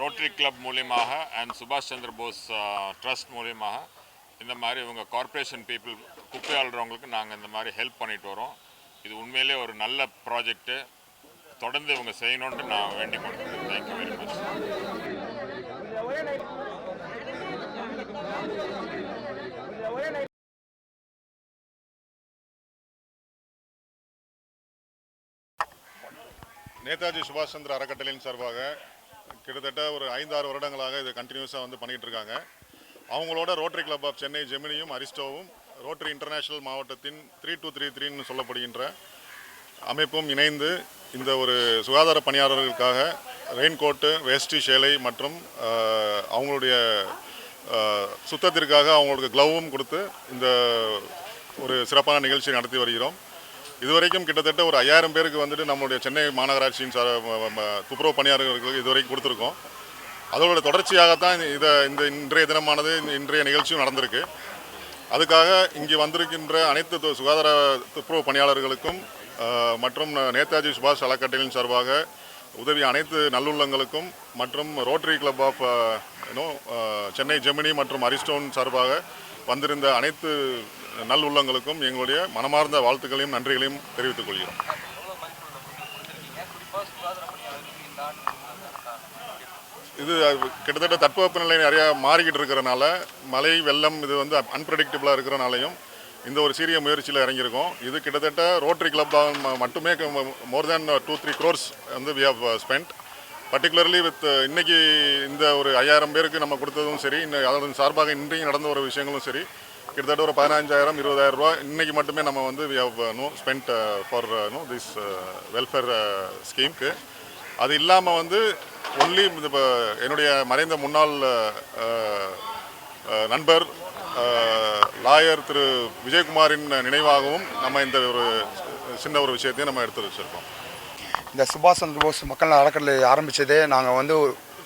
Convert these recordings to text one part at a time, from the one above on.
Rotary club மூலியமாக and சுபாஷ் Chandra Bose trust மூலியமாக இந்த மாதிரி இவங்க கார்ப்பரேஷன் பீப்புள் குப்பை ஆளுறவங்களுக்கு நாங்கள் இந்த மாதிரி ஹெல்ப் பண்ணிட்டு வரோம். இது உண்மையிலே ஒரு நல்ல ப்ராஜெக்ட்டு தொடர்ந்து இவங்க செய்யணுன்ட்டு நான் வேண்டிக் கொள்கிறேன். Thank you very much Netaji சுபாஷ் சந்திர அறக்கட்டளையின் சார்பாக கிட்டத்தட்ட ஒரு ஐந்தாறு வருடங்களாக இது கண்டினியூஸாக வந்து பண்ணிகிட்டு இருக்காங்க அவங்களோட ரோட்டரி கிளப் ஆஃப் சென்னை ஜெமினியும் அரிஸ்டோவும் ரோட்டரி இன்டர்நேஷனல் மாவட்டத்தின் த்ரீ டூ த்ரீ த்ரீன்னு சொல்லப்படுகின்ற அமைப்பும் இணைந்து இந்த ஒரு சுகாதார பணியாளர்களுக்காக ரெயின்கோட்டு வேஷ்டி சேலை மற்றும் அவங்களுடைய சுத்தத்திற்காக அவங்களுக்கு க்ளவும் கொடுத்து இந்த ஒரு சிறப்பான நிகழ்ச்சி நடத்தி வருகிறோம். இதுவரைக்கும் கிட்டத்தட்ட ஒரு ஐயாயிரம் பேருக்கு வந்துட்டு நம்மளுடைய சென்னை மாநகராட்சியின் சார் துப்புரவு பணியாளர்களுக்கு இதுவரைக்கும் கொடுத்துருக்கோம். அதோட தொடர்ச்சியாகத்தான் இதை இந்த இன்றைய தினமானது இன்றைய நிகழ்ச்சியும் நடந்திருக்கு. அதுக்காக இங்கே வந்திருக்கின்ற அனைத்து சுகாதார துப்புரவு பணியாளர்களுக்கும் மற்றும் நேதாஜி சுபாஷ் அறக்கட்டளையின் சார்பாக உதவி அனைத்து நல்லுள்ளங்களுக்கும் மற்றும் rotary club of Chennai Gemini மற்றும் அரிஸ்டோன் சார்பாக வந்திருந்த அனைத்து நல்லுள்ளங்களுக்கும் எங்களுடைய மனமார்ந்த வாழ்த்துக்களையும் நன்றிகளையும் தெரிவித்துக் கொள்கிறோம் இது கிட்டத்தட்ட தட்பவெப்ப நிலை நிறையா மாறிக்கிட்டு இருக்கிறனால மழை வெள்ளம் இது வந்து அன்பிரடிக்டபிளாக இருக்கிறனாலையும் இந்த ஒரு சீரிய முயற்சியில் இறங்கியிருக்கோம் இது கிட்டத்தட்ட ரோட்டரி கிளப் மட்டுமே more than two three crores வந்து we have spent particularly with uh, இன்னைக்கு இந்த ஒரு ஐயாயிரம் பேருக்கு நம்ம கொடுத்ததும் சரி இன்னும் அதன் சார்பாக இன்றைக்கு நடந்த ஒரு விஷயங்களும் சரி. கிட்டத்தட்ட ஒரு பதினஞ்சாயிரம் இருபதாயிரம் ரூபா இன்றைக்கி மட்டுமே நம்ம வந்து we have no spend for no this welfare ஸ்கீம்க்கு அது இல்லாமல் வந்து ஒன்லி இப்போ என்னுடைய மறைந்த முன்னாள் uh, uh, நண்பர் லாயர் திரு விஜயகுமாரின் நினைவாகவும் நம்ம இந்த ஒரு சின்ன ஒரு விஷயத்தையும் நம்ம எடுத்து வச்சுருக்கோம். இந்த சுபாஷ் சந்திர போஸ் மக்கள் அறக்கட்டளை ஆரம்பித்ததே நாங்கள் வந்து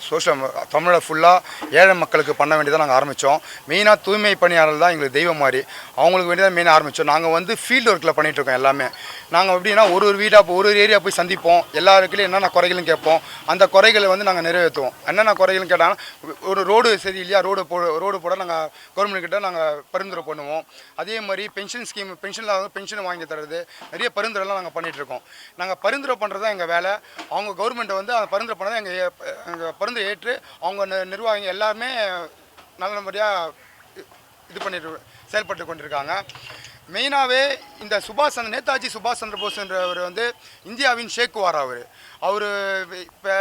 சோஷியல் தமிழை ஃபுல்லாக ஏழை மக்களுக்கு பண்ண வேண்டியதாக நாங்கள் ஆரம்பித்தோம் மெயினாக தூய்மை பணியாளர் தான் எங்களுக்கு தெய்வம் மாதிரி. அவங்களுக்கு வேண்டியதாக மெயினாக ஆரம்பித்தோம் நாங்கள் வந்து ஃபீல்டு ஒர்க்கில் பண்ணிகிட்ருக்கோம் எல்லாமே. நாங்கள் எப்படின்னா ஒரு ஒரு வீடாக ஒரு ஒரு ஏரியா போய் சந்திப்போம். எல்லாருக்குலையும் என்னென்ன குறைகளும் கேட்போம். அந்த குறைகளை வந்து நாங்கள் நிறைவேற்றுவோம். என்னென்ன குறைகளும் கேட்டாங்கன்னா ஒரு ரோடு சரி இல்லையா ரோடு போ ரோடு போட நாங்கள் கவர்மெண்ட் கிட்ட நாங்கள் பரிந்துரை பண்ணுவோம். அதே மாதிரி பென்ஷன் ஸ்கீம் பென்ஷனில் வந்து பென்ஷன் வாங்கி தர்றது நிறைய பரிந்துரைலாம் நாங்கள் பண்ணிகிட்ருக்கோம் இருக்கோம். நாங்கள் பரிந்துரை பண்ணுறது தான் எங்கள் வேலை. அவங்க கவர்மெண்ட்டை வந்து அந்த பரிந்துரை பண்ணதை எங்கள் எங்கள் தொடர்ந்து ஏற்று அவங்க நிர்வாகிங்க எல்லாருமே நல்ல முறையாக இது பண்ணிட்டு செயல்பட்டு கொண்டிருக்காங்க. மெயினாகவே இந்த சுபாஷ் சந்திர நேதாஜி சுபாஷ் சந்திர போஸ்ன்றவர் வந்து இந்தியாவின் ஷேக்குவார் அவர். அவர் இப்போ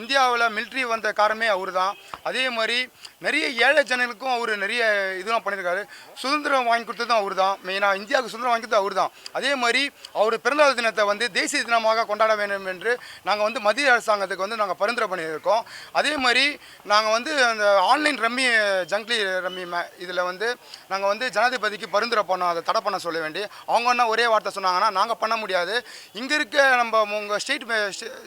இந்தியாவில் மிலிட்ரி வந்த காரணமே அவர் தான் அதே மாதிரி நிறைய ஏழை ஜனங்களுக்கும் அவர் நிறைய இதெல்லாம் பண்ணியிருக்காரு. சுதந்திரம் வாங்கி கொடுத்ததும் அவர் தான் மெயினாக இந்தியாவுக்கு சுதந்திரம் வாங்கி கொடுத்தது அவர் தான் அதே மாதிரி அவர் பிறந்தநாள் தினத்தை வந்து தேசிய தினமாக கொண்டாட வேண்டும் என்று நாங்கள் வந்து மத்திய அரசாங்கத்துக்கு வந்து நாங்கள் பரிந்துரை பண்ணியிருக்கோம். அதே மாதிரி நாங்கள் வந்து அந்த ஆன்லைன் ரம்மி ஜங்க்லி ரம்மி இதில் வந்து நாங்கள் வந்து ஜனாதிபதிக்கு பரிந்துரை பண்ணோம். அதை தடை பண்ண சொல்ல வேண்டி. அவங்க என்ன ஒரே வார்த்தை சொன்னாங்கன்னா நாங்கள் பண்ண முடியாது. இங்கே இருக்க நம்ம உங்கள் ஸ்டேட்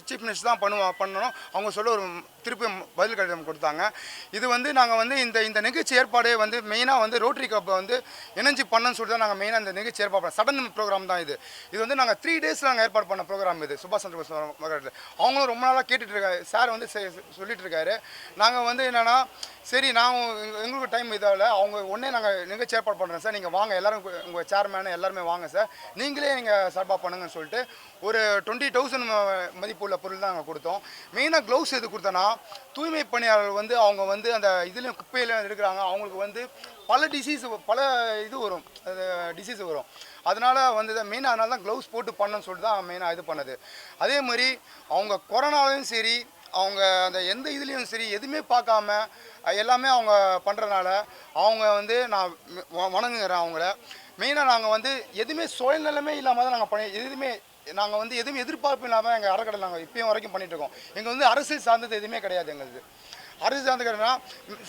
சீஃப் மினிஸ்டர் தான் பண்ணுவோம் பண்ணணும். அவங்க சொல்ல ஒரு திருப்பி பதில் கடிதம் கொடுத்தாங்க. இது வந்து நாங்கள் வந்து இந்த இந்த நிகழ்ச்சி ஏற்பாடு வந்து மெயினாக வந்து ரோட்டரி கப்பை வந்து இணைஞ்சு பண்ணணும்னு சொல்லிட்டு தான் நாங்கள் மெயினாக இந்த நிகழ்ச்சி ஏற்பாடு சடன் ப்ரோக்ராம் தான் இது. இது வந்து நாங்கள் த்ரீ டேஸில் நாங்கள் ஏற்பாடு பண்ண ப்ரோக்ராம் இது சுபாஷ் சந்திர போஸ் அவங்களும் ரொம்ப நாளாக கேட்டுட்டு இருக்காரு. சார் வந்து சொல்லிட்டு இருக்காரு. நாங்கள் வந்து என்னென்னா சரி நான் எங்களுக்கு டைம் இதாகல அவங்க உடனே நாங்கள் நிகழ்ச்சி ஏற்பாடு பண்ணுறோம் சார். நீங்கள் வாங்க எல்லாரும் உங்கள் சேர்மேனு எல்லாருமே வாங்க சார். நீங்களே நீங்கள் சார்பாக பண்ணுங்கன்னு சொல்லிட்டு ஒரு டுவெண்ட்டி தௌசண்ட் மதிப்புள்ள பொருள் தான் நாங்கள் கொடுத்தோம். மெயினாக க்ளவுஸ் எது கொடுத்தோன்னா தூய்மை பணியாளர் வந்து அவங்க வந்து அந்த இதுலேயும் குப்பையிலையும் இருக்கிறாங்க அவங்களுக்கு வந்து பல டிசீஸ் பல இது வரும். டிசீஸ் வரும். அதனால் வந்து மெயினாக அதனால தான் க்ளவுஸ் போட்டு பண்ணணும்னு சொல்லிட்டு தான் மெயினாக இது பண்ணது. அதே மாதிரி அவங்க கொரோனாலையும் சரி அவங்க அந்த எந்த இதுலேயும் சரி எதுவுமே பார்க்காம எல்லாமே அவங்க பண்ணுறதுனால அவங்க வந்து நான் வ- வணங்குகிறேன் அவங்கள. மெயினாக நாங்கள் வந்து எதுவுமே சுயநலமே இல்லாமல் தான் நாங்கள் பண்ணி எதுவுமே நாங்கள் வந்து எதுவும் எதிர்பார்ப்பு இல்லாமல் எங்கள் அறக்கடை நாங்கள் இப்பயும் வரைக்கும் பண்ணிட்டு இருக்கோம். எங்கள் வந்து அரசியல் சார்ந்தது எதுவுமே கிடையாது எங்களுக்கு. அரசியல் கடைனா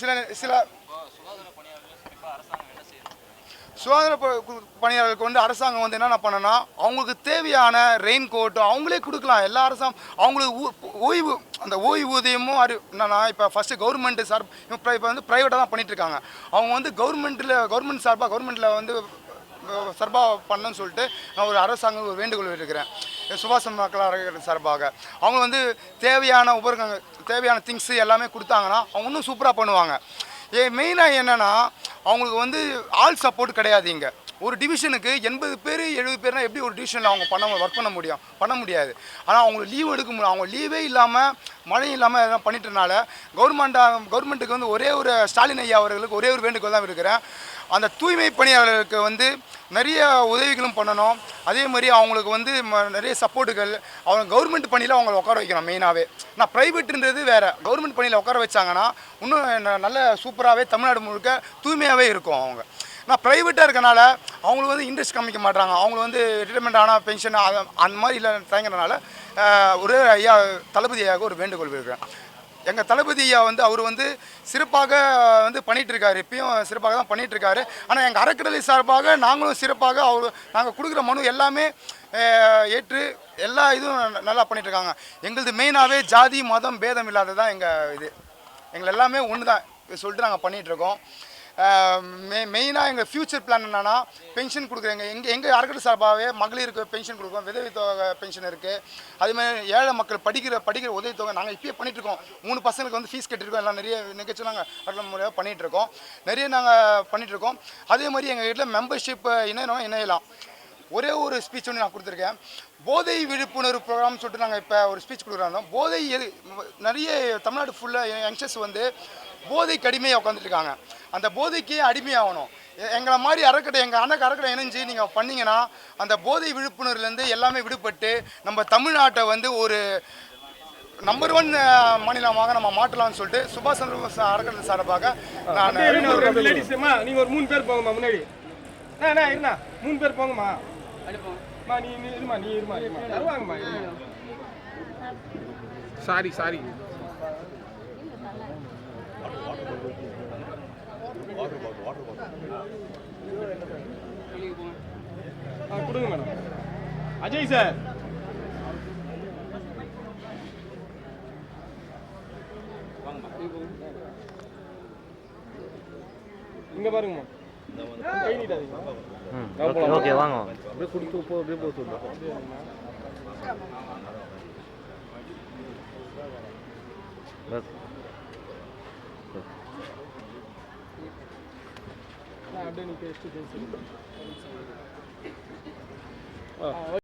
சில சில சுகாதார பணியாளர்களுக்கு வந்து அரசாங்கம் வந்து என்னென்ன பண்ணனா அவங்களுக்கு தேவையான ரெயின் கோட்டும் அவங்களே கொடுக்கலாம். எல்லா அரசாங்கம் அவங்களுக்கு ஓய்வு அந்த ஓய்வூதியமும் அறி என்னன்னா இப்போ ஃபஸ்ட்டு கவர்மெண்ட் சார் இப்போ வந்து ப்ரைவேட்டாக தான் பண்ணிகிட்ருக்காங்க இருக்காங்க. அவங்க வந்து கவர்மெண்ட்டில் கவர்மெண்ட் சார்பாக கவர்மெண்ட்டில் வந்து சார்பாக பண்ணணும்னு சொல்லிட்டு நான் ஒரு அரசாங்கம் ஒரு வேண்டுகோள் இருக்கிறேன் சுபாஷ் மக்கள் அறக்கட்டளை சார்பாக. அவங்க வந்து தேவையான உபகரணங்கள் தேவையான திங்ஸ் எல்லாமே கொடுத்தாங்கன்னா அவங்க இன்னும் சூப்பராக பண்ணுவாங்க. ஏ மெயினாக என்னென்னா அவங்களுக்கு வந்து ஆள் சப்போர்ட் கிடையாது இங்கே. ஒரு டிவிஷனுக்கு எண்பது பேர் எழுபது பேர்னா எப்படி ஒரு டிவிஷனில் அவங்க பண்ண ஒர்க் பண்ண முடியும்? பண்ண முடியாது. ஆனால் அவங்களுக்கு லீவ் எடுக்க முடியும். அவங்க லீவே இல்லாமல் மழையும் இல்லாமல் எல்லாம் பண்ணிட்டனால கவர்மெண்ட்டாக கவர்மெண்ட்டுக்கு வந்து ஒரே ஒரு ஸ்டாலின் ஐயா அவர்களுக்கு ஒரே ஒரு வேண்டுகோள் தான் இருக்கிறேன் அந்த தூய்மை பணியாளர்களுக்கு வந்து நிறைய உதவிகளும் பண்ணணும். அதே மாதிரி அவங்களுக்கு வந்து ம- நிறைய சப்போர்ட்டுகள் அவங்க கவர்மெண்ட் பணியில் அவங்கள உட்கார வைக்கணும் மெயினாகவே நான் ப்ரைவேட்டுன்றது வேறு. கவர்மெண்ட் பணியில் உட்கார வச்சாங்கன்னா இன்னும் ந- நல்ல சூப்பராகவே தமிழ்நாடு முழுக்க தூய்மையாகவே இருக்கும் அவங்க. நான் ப்ரைவேட்டாக இருக்கனால அவங்களுக்கு வந்து இன்ட்ரெஸ்ட் காமிக்க மாட்டாங்க அவங்களுக்கு வந்து ரிட்டைர்மெண்ட் ஆனால் பென்ஷன் அந்த மாதிரி இல்லை தயங்குறதுனால ஒரே ஒரு ஐயா தளபதி ஐயாவுக்கு ஒரு வேண்டுகோள் இருக்கிறேன் எங்கள் தளபதி ஐயா வந்து அவர் வந்து சிறப்பாக வந்து பண்ணிகிட்ருக்காரு இப்பயும் சிறப்பாக தான் பண்ணிகிட்ருக்காரு ஆனால் எங்கள் அறக்கடலை சார்பாக நாங்களும் சிறப்பாக அவர் நாங்கள் கொடுக்குற மனு எல்லாமே ஏற்று எல்லா இதுவும் ந- நல்லா பண்ணிகிட்ருக்காங்க இருக்காங்க எங்களது மெயினாகவே ஜாதி மதம் பேதம் இல்லாதது தான் எங்கள் இது. எங்களை எல்லாமே ஒன்று தான் சொல்லிட்டு நாங்கள் பண்ணிகிட்டு இருக்கோம் மெயினாக எங்கள் ஃப்யூச்சர் பிளான் என்னென்னா பென்ஷன் கொடுக்குறேங்க. எங்கள் எங்கள் அறக்கட்டளை சார்பாகவே மகளிருக்கு பென்ஷன் கொடுக்குறோம். விதவை தொகை பென்ஷன் இருக்குது அதுமாதிரி ஏழை மக்கள் படிக்கிற படிக்கிற உதவித்தொகை நாங்கள் இப்பயே பண்ணிகிட்ருக்கோம் இருக்கோம் மூணு பசங்களுக்கு வந்து ஃபீஸ் கட்டிருக்கோம். எல்லாம் நிறைய நிகழ்ச்சி நாங்கள் அறக்கட்டளை முறையாக பண்ணிகிட்டு இருக்கோம் நிறைய நாங்கள் பண்ணிகிட்ருக்கோம் இருக்கோம் அதே மாதிரி எங்கள் வீட்டில் மெம்பர்ஷிப் இணையம் இணையலாம். ஒரே ஒரு ஸ்பீச் ஒன்று நான் கொடுத்துருக்கேன். போதை விழிப்புணர்வு ப்ரோக்ராம் சொல்லிட்டு நாங்கள் இப்போ ஒரு ஸ்பீச் கொடுக்குறோம். போதை எது நிறைய தமிழ்நாடு ஃபுல்லாக யங்ஸ்டர்ஸ் வந்து போதைக்கு அடிமையாக உட்காந்துட்டு இருக்காங்க அந்த போதைக்கு அடிமையாகணும். எங்களை மாதிரி அறக்கட்டை எங்கள் அண்ணக்கு அறக்கட்டை இணைஞ்சு நீங்கள் பண்ணீங்கன்னா அந்த போதை விழிப்புணர்வுலேருந்து எல்லாமே விடுபட்டு நம்ம தமிழ்நாட்டை வந்து ஒரு நம்பர் ஒன் மாநிலமாக நம்ம மாற்றலாம்னு சொல்லிட்டு சுபாஷ் சந்திர போஸ் அறக்கட்டளை சார்பாக நான் இருங்க, ஒரு மூணு பேர் போங்கம்மா முன்னாடி. அண்ணா, அண்ணா, இருண்ணா. மூணு பேர் போங்கம்மா. அம்மா, நீ நீ இருமா நீ இருமா இருமா. Sorry sorry. கொடுங்க மேடம். அஜய் சார். இங்க பாருங்கம்மா கை நீட்டாதீங்க. ஓகே ஓகே வாங்க அப்படியே குடிக்க போ அப்படியே போக சொல்லுங்க அப்படியே நீ பேசிட்டு. well,